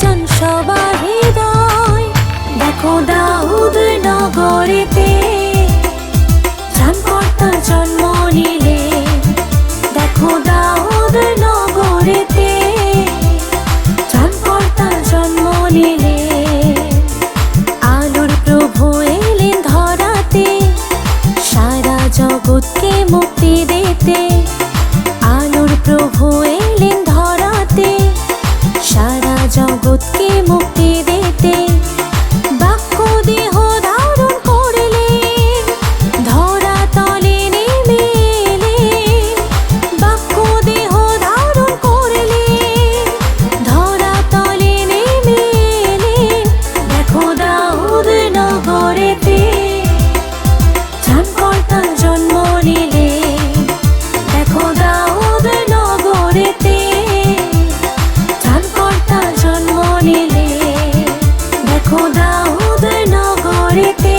চান সবার হৃদয়। দেখো দাউদ নগরীতে